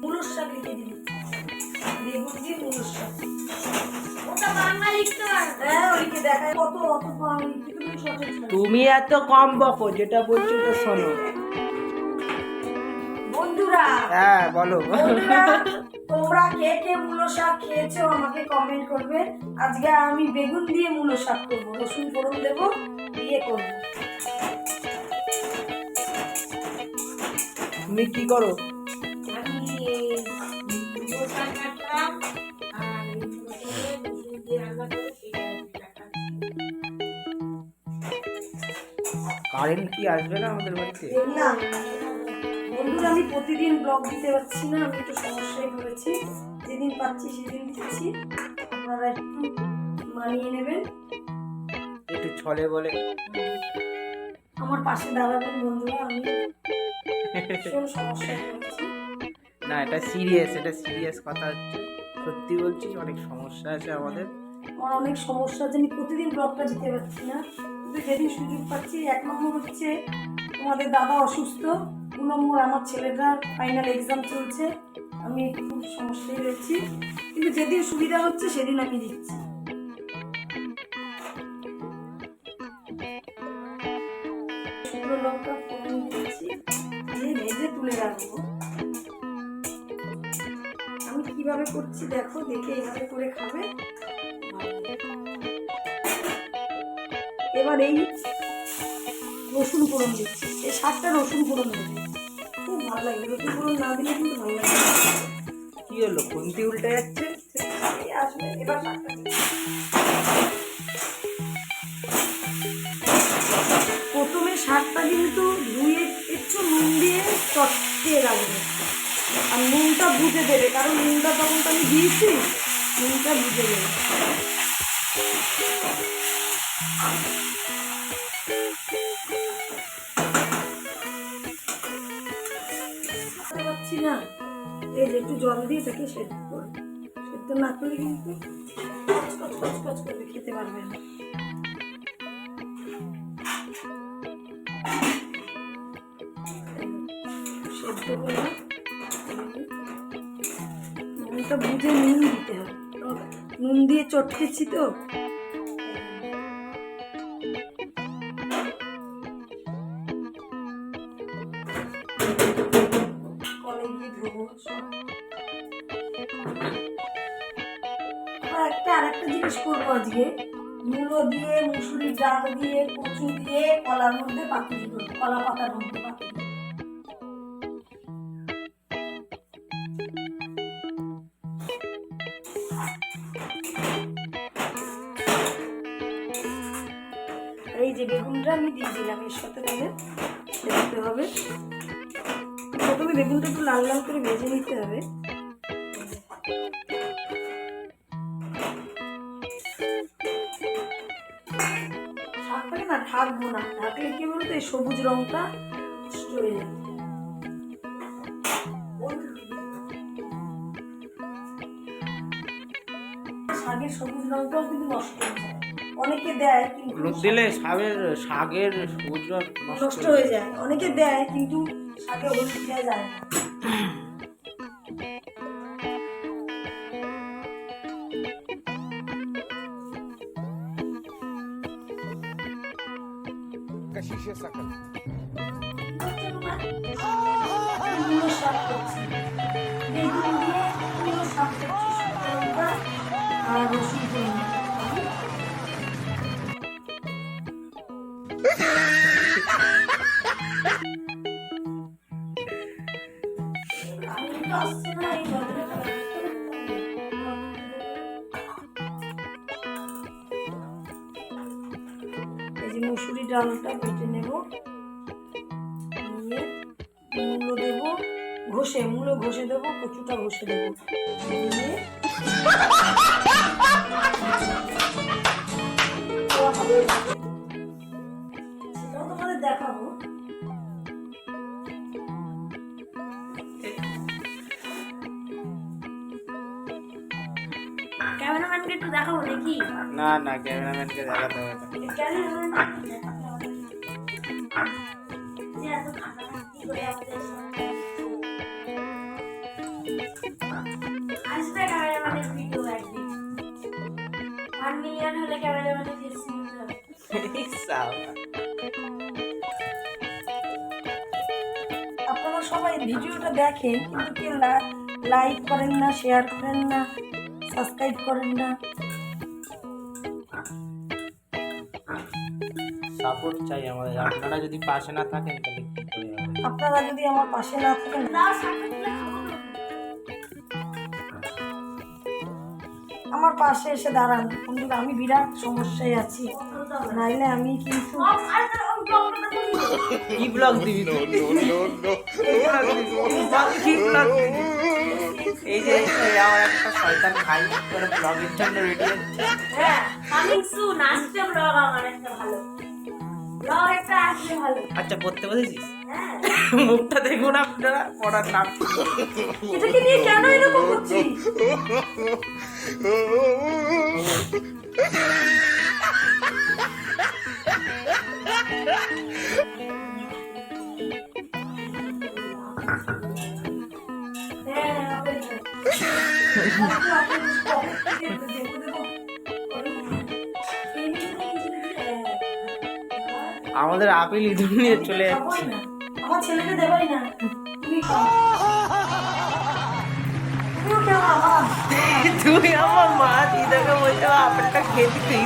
মুলোর শাক লিখে দিবি বেগুন দিয়ে মুলোর শাক তুমি এত কম বকো যেটা বলছো তো শোনো। বন্ধুরা হ্যাঁ বলো। তোমরা কে কে মূলো শাক খেয়েছো আমাকে কমেন্ট করবে। আজকে আমি বেগুন দিয়ে মূলো শাক করব রসুন ফোড়ন দেবো দিয়ে করব। তুমি কি করো? কারেন্ট কি আসবে না আমাদের বাড়িতে? দেখলাম বন্ধুরা আমি প্রতিদিন ব্লগ দিতে পারছি না আমি একটু সমস্যায় পড়েছি যেদিন পাচ্ছি সেদিন দিচ্ছি। আপনারা একটু মানিয়ে নেবেন। একটু ছলে বলে। আমার পাশে দাঁড়াবেন বন্ধুরা আমি ভীষণ সমস্যায় পড়েছি না এটা সিরিয়াস এটা সিরিয়াস কথা। হচ্ছে সত্যি বলছি অনেক সমস্যা আছে আমাদের। আমার অনেক সমস্যা আছে আমি প্রতিদিন ব্লগটা দিতে পারছি না। কিন্তু যেদিন সুযোগ পাচ্ছি এক নম্বর হচ্ছে তোমাদের দাদা অসুস্থ। দু নম্বর আমার ছেলেটার ফাইনাল এক্সাম চলছে। আমি খুব সমস্যায় রয়েছি। কিন্তু যেদিন সুবিধা হচ্ছে সেদিন আমি দিচ্ছি। শুকনো লঙ্কা ফোড়ন দিচ্ছি দিয়ে ভেজে তুলে রাখব। আমি কীভাবে করছি দেখো, দেখে এইভাবে করে খাবে। এবার এই রসুন ফোড়ন দিচ্ছি। এই শাকটা রসুন ফোড়ন খুব ভালো লাগে রসুন ফোড়ন না দিলে কিন্তু ভালো লাগে না। কি হলো? খুন্তি উল্টে যাচ্ছে? আসবে এবার প্রথমে শাকটা কিন্তু ধুয়ে একটু নুন দিয়ে চটকে রাখবে। আর নুনটা বুঝে দেবে কারণ নুনটা তখন তো আমি দিয়েছি নুনটা বুঝে দেবে বুঝতে পারছি না। এই যে একটু জল দিয়ে এটাকে সেদ্ধ করে। সেদ্ধ না করলে কিন্তু কচ কচ কচ কচ খেতে পারবে না। নুনটা বুঝে নুন দিতে হবে। নুন দিয়ে চটকেছি তো। কলে একটা আরেকটা জিনিস করব আজকে। মূলো দিয়ে, মুসুরির ডাল দিয়ে, কচু দিয়ে, কলার মধ্যে পাতুরি করব, কলা পাতার মধ্যে পাতুরি এই যে বেগুনটা আমি দিয়ে দিলাম, এর সাথে তাহলে দিতে হবে। প্রথমে বেগুনটা একটু লাল লাল করে ভেজে নিতে হবে। ঢাকবো না। ঢাকলে কি বলতো এই সবুজ রংটা নষ্ট হয়ে যাবে। শাকের সবুজ রংটাও কিন্তু নষ্ট হয়ে যায়। অনেকে দেয় কিন্তু দিলে শাকের শাকের সবুজ রং নষ্ট হয়ে যায়। অনেকে দেয় কিন্তু শাকে হলুদ দেওয়া যায় না। যে মুসুরি ডালটা বেটে নেব। নিয়ে মূলো দেব, ঘষে, মূলো ঘষে দেবো, কচুটা ঘষে দেবো। একটু দেখাবো নাকি না না ক্যামেরাম্যানকে দেখাতে হবে না। যে এত খাটাখাটনি করে আমাদের সঙ্গে। আসবে ক্যামেরাম্যানের ভিডিও একদিন ওয়ান মিলিয়ন হলে ক্যামেরাম্যানের ফেস ইউজ হবে আপনারা সবাই ভিডিওটা দেখেন কিন্তু কেউ লাইক করেন না শেয়ার করেন না সাবস্ক্রাইব করেন না সাপোর্ট চাই আমাদের আপনারা যদি পাশে না থাকেন তাহলে আপনারা যদি আমার পাশে না থাকেন। আমার পাশে এসে দাঁড়ান কিন্তু আমি বিরাট সমস্যায় আছি নাইলে আমি কিন্তু ব্লগ দিবি? কি ব্লগ দিবি? এই যে আমার একটা শয়তান ভাই করে ব্লগের জন্য রেডি হচ্ছে। হ্যাঁ কামিং সুন আসছে ব্লগ আমার একটা ভালো। ব্লগ একটা আসলে ভালো। আচ্ছা পড়তে বলেছিস? হ্যাঁ। মুখটা দেখুন আপনারা পড়ার নাম। এটাকে নিয়ে কেন এরকম করছি হ্যাঁ আমাদের আপেল ইঁদুর নিয়ে চলে যাচ্ছে। আমার ছেলেকে দেবাই না। তুই আমার? মা দিদাকে বলছো আপেলটা খেতে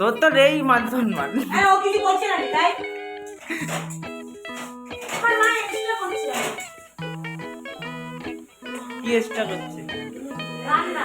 তোর তো রেই মান হ্যাঁ, ও কিছু বলছে না তাই? কি চেষ্টা করছে। রান্না।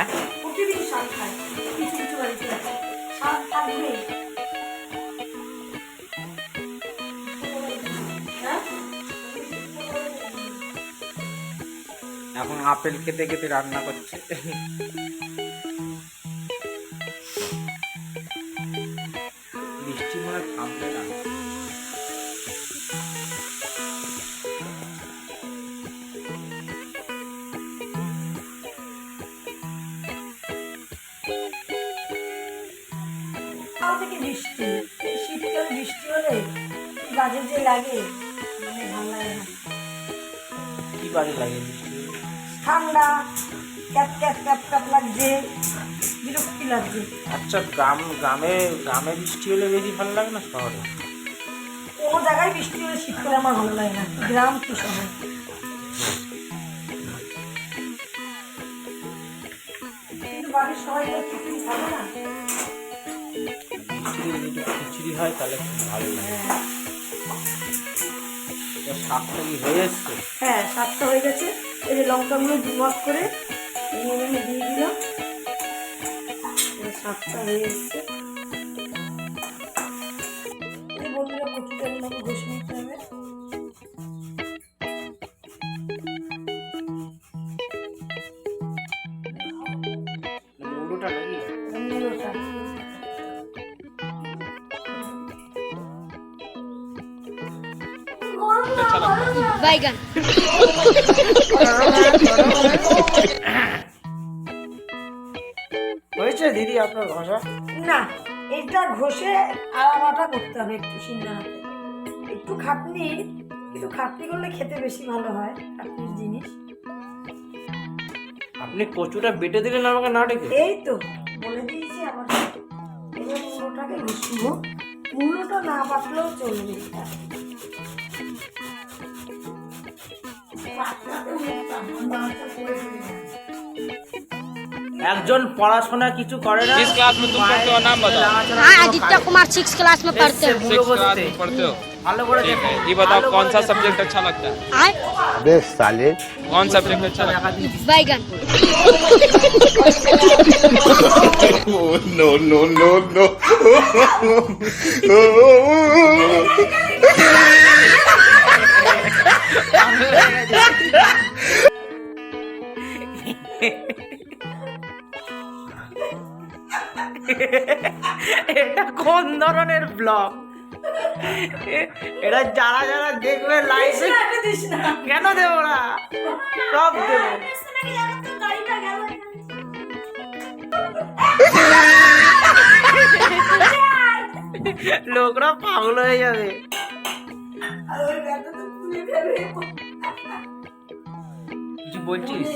হ্যাঁ প্রতিদিন শাক খায়। কিছু কিছু বাড়িতে শাক থাকবে। হ্যাঁ? এখন আপেল খেতে খেতে রান্না করছে বৃষ্টি এই শীতকালে বৃষ্টি হলে কি বাজে যে লাগে মানে ভালো লাগে না। কি বাড়ি লাগে ঠান্ডা ক্যাপ ক্যাপ ক্যাপ ক্যাপ লাগছে বিরক্তি লাগছে। আচ্ছা গ্রাম গ্রামে গ্রামে বৃষ্টি হলে বেশি ভালো লাগে না শহরে? কোনো জায়গায় বৃষ্টি হলে শীতকালে আমার ভালো লাগে না গ্রাম কি শহর। বাড়ির সবাই তো খাবে না। বৃষ্টি যদি খিচুড়ি হয়, তাহলে খুব ভালো লাগে। শাকটা কি হয়ে এসছে? হ্যাঁ সাতটা হয়ে গেছে। এই যে লঙ্কাগুলো দুভাগ করে নিয়ে দিয়ে দিলাম। শাকটা হয়ে এসছে। বাইগান। হয়েছে দিদি আপনার ঘষা? না এটা ঘষে আলাদাটা করতে হবে একটু সিন্দানাতে একটু খাটনি কিন্তু খাটনি করলে খেতে বেশি ভালো হয় খাটনির জিনিস। আপনি কচুটা বেটে দিলেন আমাকে না ডেকে? এই তো বলে দিয়েছি আমার এবার মূলোটাকে ঘষবো। মূলোটা না পাতলেও চলবে। একজন পড়াশোনা কিছু করে না किस क्लास में तुम पढ़ते हो नाम बताओ লাগাছড়া हाँ কোনো आदित्य কাজ- कुमार सिक्स क्लास में पढ़ते এসছে हैं বুড়ো सिक्स क्लास বসতে। में पढ़ते हो ভালো করে ठीक দেখো है ये बताओ ভালো कौन করে सा দেখো। सब्जेक्ट अच्छा लगता है I अबे साले कौन सब्जेक्ट अच्छा लगता দেখা দিচ্ছি। Baigan. no no no no এটা কোন ধরনের ব্লগ এটা যারা যারা দেখবে না কেন দেবো না? সব দেবো। লোকরা পাগল হয়ে যাবে। আর ওই ব্যাগটা তো তুলে ফেলবে বলছিস?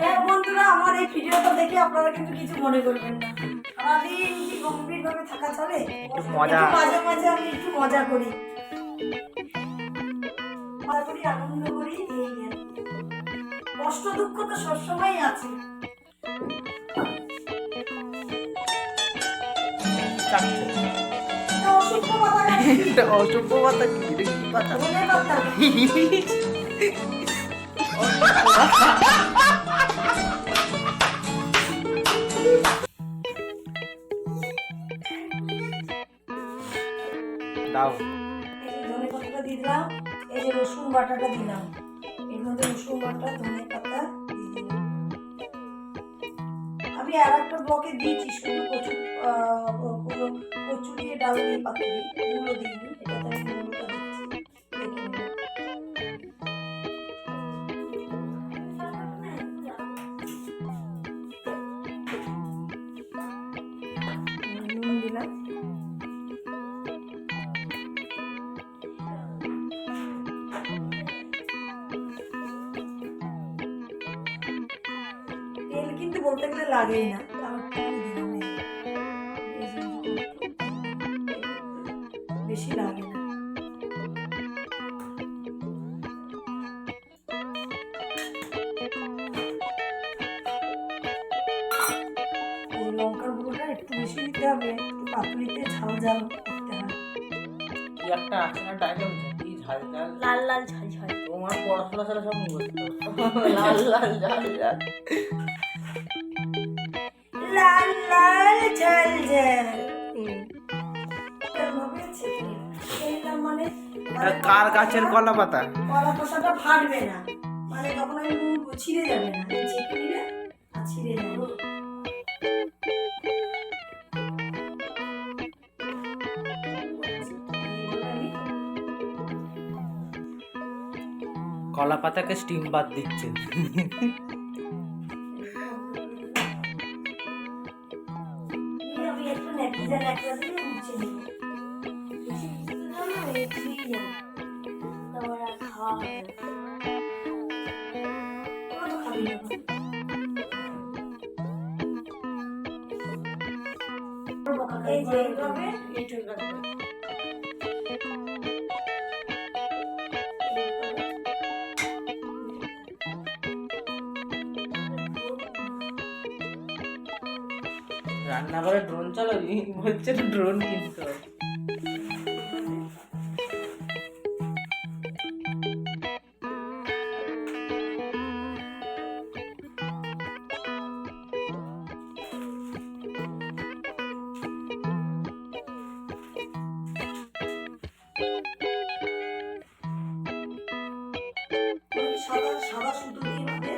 হ্যাঁ বন্ধুরা আমার এই ভিডিওটা দেখে আপনারা কিন্তু কিছু মনে করবেন না। সারাদিন কি গম্ভীর ভাবে থাকা চলে? মজা। একটু মাঝে মাঝে আমি একটু মজা করি। মজা করি আনন্দ করি এই কষ্ট দুঃখ তো সবসময় আছে। অসুস্থ পাতা। এটা অসভ্য পাতা কি পাতা। রসুন বাটাটা দিলাম। এর মধ্যে রসুন বাটা পাতা আমি আর একটা ব্লকে দিয়েছি কচু কচু দিয়ে ডাল দিয়ে পাতুরি মূলো দিইনি এটাতে আমি লাগেই না। এই। এই বেশি লাগে না। লঙ্কার গুঁড়োটা একটু বেশি দিতে হবে একটু পাতুরিতে ঝাল ঝাল করতে হয়। একটা আছে না ডায়লগ ঝাল ঝাল? লাল লাল ঝাল ঝাল। তোমার পড়াশোনা ছাড়া সব মুখস্থ। লাল লাল ঝাল ঝাল। লাল লাল ঝাল ঝাল। মানে এটা কার গাছের কলা পাতা? কলা খোসাটা ফাটবে না। মানে যখন আমি ছিঁড়ে যাবে না। এই নিলে ছিঁড়ে যাবে। কলা পাতাকে স্টিম বাদ দিচ্ছে এই যে। রান্নাঘরে ড্রোন চালাবি বলছে ড্রোন কিনতে সাদা সাদা সুতো দিয়ে বাঁধে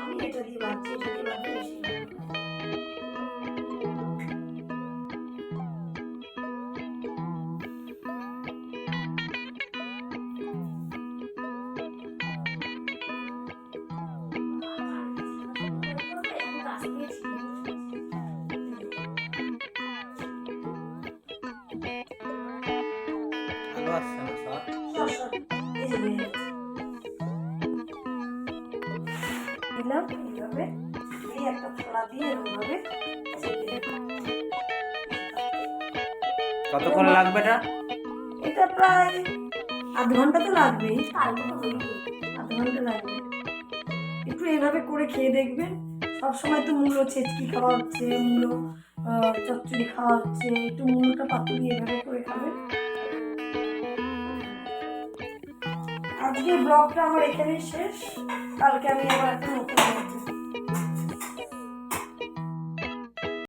আমি এটা দিয়ে বাঁধছি এটা দিয়ে বাঁধতে বেশি ভালো হয়। কতক্ষণ লাগবে এটা? এটা প্রায় আধ ঘণ্টা তো লাগবেই। আধ ঘণ্টা লাগবে। একটু এইভাবে করে খেয়ে দেখবেন সবসময় তো মূলো ছেচকি খাওয়া হচ্ছে, মূলো চচ্চড়ি খাওয়া হচ্ছে, একটু মূলোটা পাতুরি এভাবে করে খাবেন আজকে ব্লগটা আমার এখানেই শেষ। কালকে আমি আবার একটা নতুন